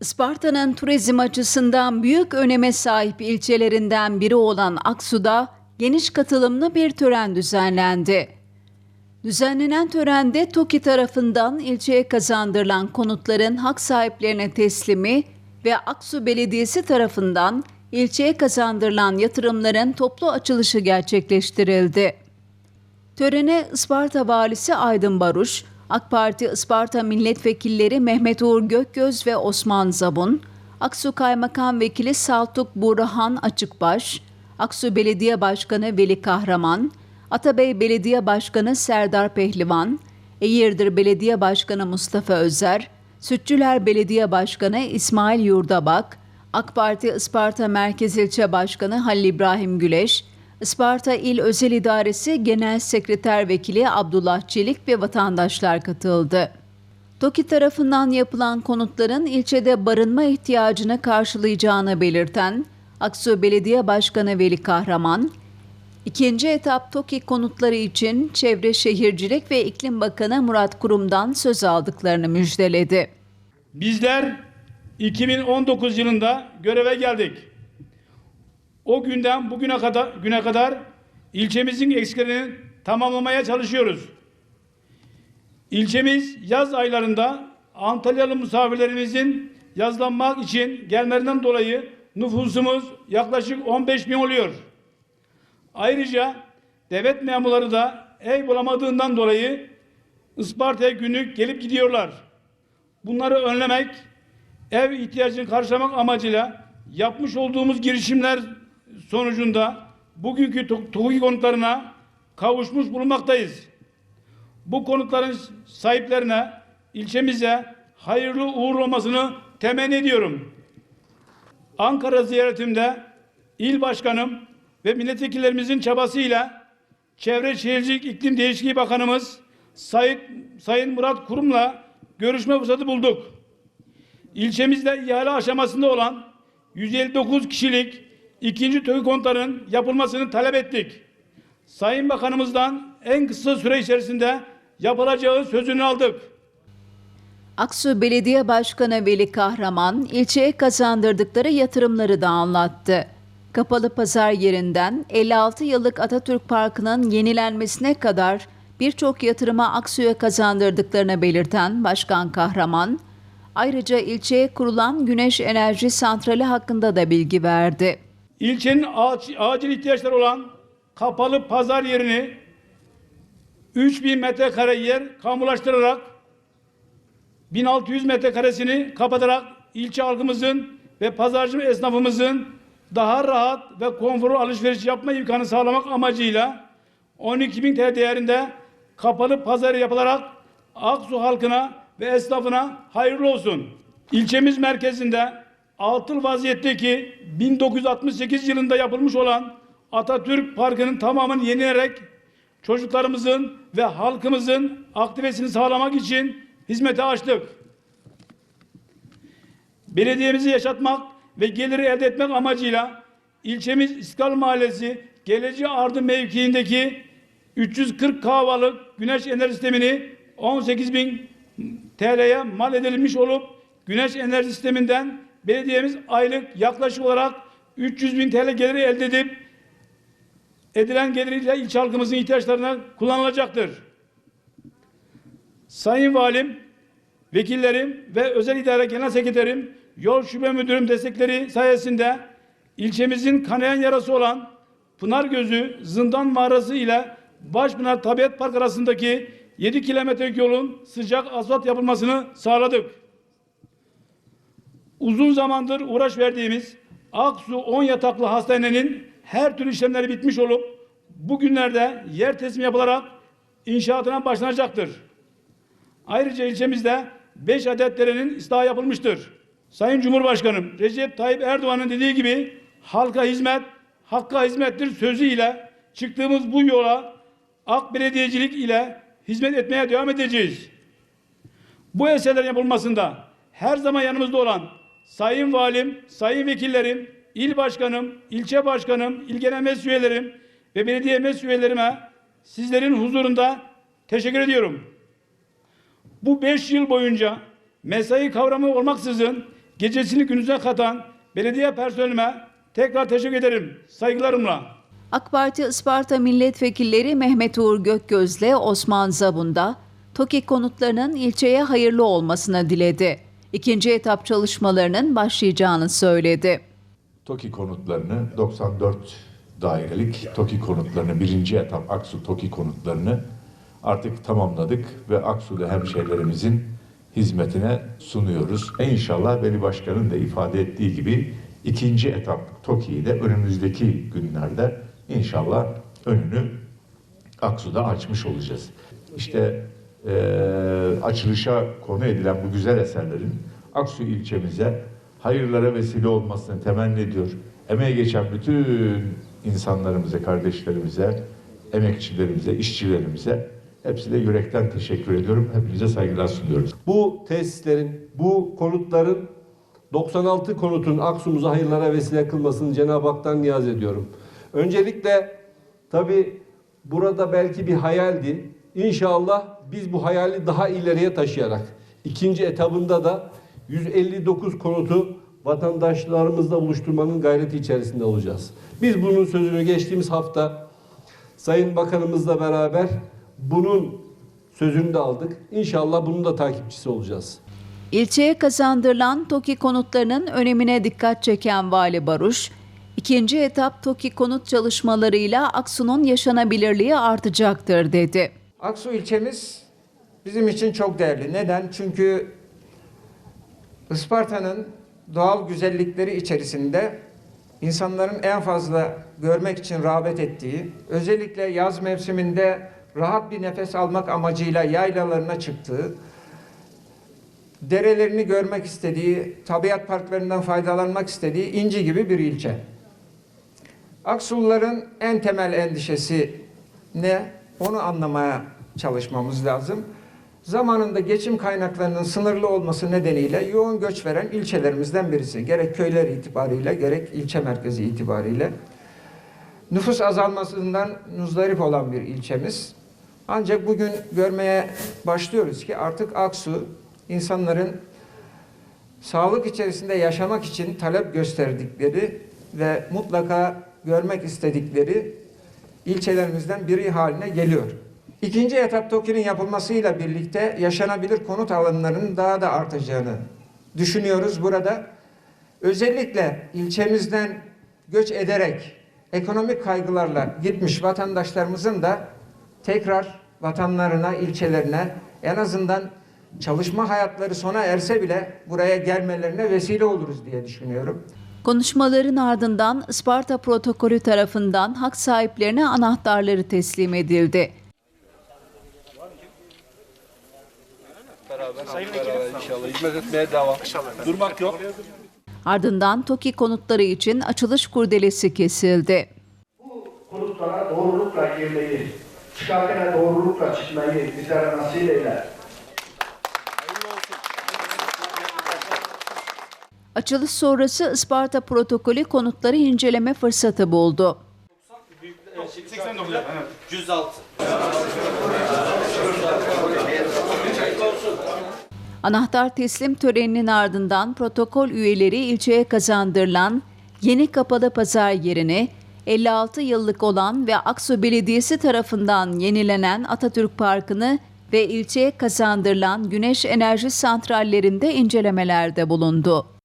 Isparta'nın turizm açısından büyük öneme sahip ilçelerinden biri olan Aksu'da geniş katılımlı bir tören düzenlendi. Düzenlenen törende TOKİ tarafından ilçeye kazandırılan konutların hak sahiplerine teslimi ve Aksu Belediyesi tarafından ilçeye kazandırılan yatırımların toplu açılışı gerçekleştirildi. Törene Isparta Valisi Aydın Baruş, AK Parti Isparta Milletvekilleri Mehmet Uğur Gökgöz ve Osman Zabun, Aksu Kaymakam Vekili Saltuk Burhan Açıkbaş, Aksu Belediye Başkanı Veli Kahraman, Atabey Belediye Başkanı Serdar Pehlivan, Eğirdir Belediye Başkanı Mustafa Özer, Sütçüler Belediye Başkanı İsmail Yurdabak, AK Parti Isparta Merkez İlçe Başkanı Halil İbrahim Güleş, Isparta İl Özel İdaresi Genel Sekreter Vekili Abdullah Çelik ve vatandaşlar katıldı. TOKİ tarafından yapılan konutların ilçede barınma ihtiyacını karşılayacağını belirten Aksu Belediye Başkanı Veli Kahraman, ikinci etap TOKİ konutları için Çevre Şehircilik ve İklim Bakanı Murat Kurum'dan söz aldıklarını müjdeledi. Bizler 2019 yılında göreve geldik. O günden bugüne kadar güne kadar ilçemizin eksiklerini tamamlamaya çalışıyoruz. İlçemiz yaz aylarında Antalyalı misafirlerimizin yazlanmak için gelmelerinden dolayı nüfusumuz yaklaşık 15 bin oluyor. Ayrıca devlet memurları da ev bulamadığından dolayı Isparta'ya günlük gelip gidiyorlar. Bunları önlemek, ev ihtiyacını karşılamak amacıyla yapmış olduğumuz girişimler sonucunda bugünkü TOKİ konutlarına kavuşmuş bulunmaktayız. Bu konutların sahiplerine, ilçemize hayırlı uğurlu olmasını temenni ediyorum. Ankara ziyaretimde il başkanım ve milletvekillerimizin çabasıyla Çevre Şehircilik İklim Değişikliği Bakanımız Sayın, Sayın Murat Kurum'la görüşme fırsatı bulduk. İlçemizde ihale aşamasında olan 159 kişilik ikinci TOKİ konutlarının yapılmasını talep ettik. Sayın Bakanımızdan en kısa süre içerisinde yapılacağı sözünü aldık. Aksu Belediye Başkanı Veli Kahraman ilçeye kazandırdıkları yatırımları da anlattı. Kapalı pazar yerinden 56 yıllık Atatürk Parkı'nın yenilenmesine kadar birçok yatırıma Aksu'ya kazandırdıklarını belirten Başkan Kahraman, ayrıca ilçeye kurulan güneş enerji santrali hakkında da bilgi verdi. İlçenin acil ihtiyaçları olan kapalı pazar yerini 3000 metrekare yer kamulaştırarak 1600 metrekaresini kapatarak ilçe halkımızın ve pazarcı esnafımızın daha rahat ve konforlu alışveriş yapma imkanı sağlamak amacıyla 12 bin TL değerinde kapalı pazar yapılarak Aksu halkına ve esnafına hayırlı olsun. İlçemiz merkezinde atıl vaziyetteki 1968 yılında yapılmış olan Atatürk Parkı'nın tamamını yenilerek çocuklarımızın ve halkımızın aktivesini sağlamak için hizmete açtık. Belediyemizi yaşatmak ve geliri elde etmek amacıyla ilçemiz İskal Mahallesi Geleceği Ardı mevkiindeki 340 kahvalık güneş enerji sistemini 18 bin TL'ye mal edilmiş olup güneş enerji sisteminden belediyemiz aylık yaklaşık olarak 300 bin TL geliri elde edip edilen geliriyle ilçe halkımızın ihtiyaçlarına kullanılacaktır. Sayın Valim, vekillerim ve özel idare genel sekreterim, yol şube müdürüm destekleri sayesinde ilçemizin kanayan yarası olan Pınar Gözü Zindan Mağarası ile Başpınar Tabiat Park arasındaki 7 kilometrelik yolun sıcak asfalt yapılmasını sağladık. Uzun zamandır uğraş verdiğimiz Aksu 10 yataklı hastanenin her türlü işlemleri bitmiş olup bugünlerde yer teslimi yapılarak inşaatına başlanacaktır. Ayrıca ilçemizde 5 adet derenin ıslahı yapılmıştır. Sayın Cumhurbaşkanım Recep Tayyip Erdoğan'ın dediği gibi halka hizmet, hakka hizmettir sözüyle çıktığımız bu yola AK Belediyecilik ile hizmet etmeye devam edeceğiz. Bu eserlerin yapılmasında her zaman yanımızda olan Sayın Valim, Sayın Vekillerim, İl Başkanım, ilçe Başkanım, İl Genel Meclis Üyelerim ve belediye meclis üyelerime sizlerin huzurunda teşekkür ediyorum. Bu beş yıl boyunca mesai kavramı olmaksızın gecesini günüze katan belediye personelime tekrar teşekkür ederim. Saygılarımla. AK Parti Isparta milletvekilleri Mehmet Uğur Gökgöz'le Osman Zabunda, TOKİ konutlarının ilçeye hayırlı olmasını diledi. İkinci etap çalışmalarının başlayacağını söyledi. TOKİ konutlarını 94 dairelik TOKİ konutlarını birinci etap Aksu TOKİ konutlarını artık tamamladık ve Aksu'da hemşehrilerimizin hizmetine sunuyoruz. E inşallah Veli Başkan'ın da ifade ettiği gibi ikinci etap TOKİ'yi de önümüzdeki günlerde inşallah önünü Aksu'da açmış olacağız. İşte eee, açılışa konu edilen bu güzel eserlerin Aksu ilçemize hayırlara vesile olmasını temenni ediyor. Emeğe geçen bütün insanlarımıza, kardeşlerimize, emekçilerimize, işçilerimize hepsine yürekten teşekkür ediyorum. Hepinize saygılar sunuyoruz. Bu tesislerin, bu konutların 96 konutun Aksum'uza hayırlara vesile kılmasını Cenab-ı Hak'tan niyaz ediyorum. Öncelikle tabi burada belki bir hayaldi. İnşallah biz bu hayali daha ileriye taşıyarak ikinci etabında da 159 konutu vatandaşlarımızla buluşturmanın gayreti içerisinde olacağız. Biz bunun sözünü geçtiğimiz hafta Sayın Bakanımızla beraber bunun sözünü de aldık. İnşallah bunun da takipçisi olacağız. İlçeye kazandırılan TOKİ konutlarının önemine dikkat çeken Vali Baruş, ikinci etap TOKİ konut çalışmalarıyla Aksu'nun yaşanabilirliği artacaktır dedi. Aksu ilçemiz bizim için çok değerli. Neden? Çünkü Isparta'nın doğal güzellikleri içerisinde insanların en fazla görmek için rağbet ettiği, özellikle yaz mevsiminde rahat bir nefes almak amacıyla yaylalarına çıktığı, derelerini görmek istediği, tabiat parklarından faydalanmak istediği inci gibi bir ilçe. Aksuluların en temel endişesi ne? Onu anlamaya çalışmamız lazım. Zamanında geçim kaynaklarının sınırlı olması nedeniyle yoğun göç veren ilçelerimizden birisi. Gerek köyler itibariyle gerek ilçe merkezi itibariyle. Nüfus azalmasından muzdarip olan bir ilçemiz. Ancak bugün görmeye başlıyoruz ki artık Aksu insanların sağlık içerisinde yaşamak için talep gösterdikleri ve mutlaka görmek istedikleri ilçelerimizden biri haline geliyor. İkinci etap TOKİ'nin yapılmasıyla birlikte yaşanabilir konut alanlarının daha da artacağını düşünüyoruz burada. Özellikle ilçemizden göç ederek ekonomik kaygılarla gitmiş vatandaşlarımızın da tekrar vatanlarına, ilçelerine en azından çalışma hayatları sona erse bile buraya gelmelerine vesile oluruz diye düşünüyorum. Konuşmaların ardından Isparta protokolü tarafından hak sahiplerine anahtarları teslim edildi. inşallah hizmet etmeye devam. Durmak yok. Ardından TOKİ konutları için açılış kurdelesi kesildi. konutlara doğrulukla girmeyi, çıkarken doğrulukla çıkmayı bizlere nasip eyle. Açılış sonrası Isparta protokolü konutları inceleme fırsatı buldu. 106. Anahtar teslim töreninin ardından protokol üyeleri ilçeye kazandırılan yeni kapalı pazar yerini 56 yıllık olan ve Aksu Belediyesi tarafından yenilenen Atatürk Parkı'nı ve ilçeye kazandırılan güneş enerji santrallerinde incelemelerde bulundu.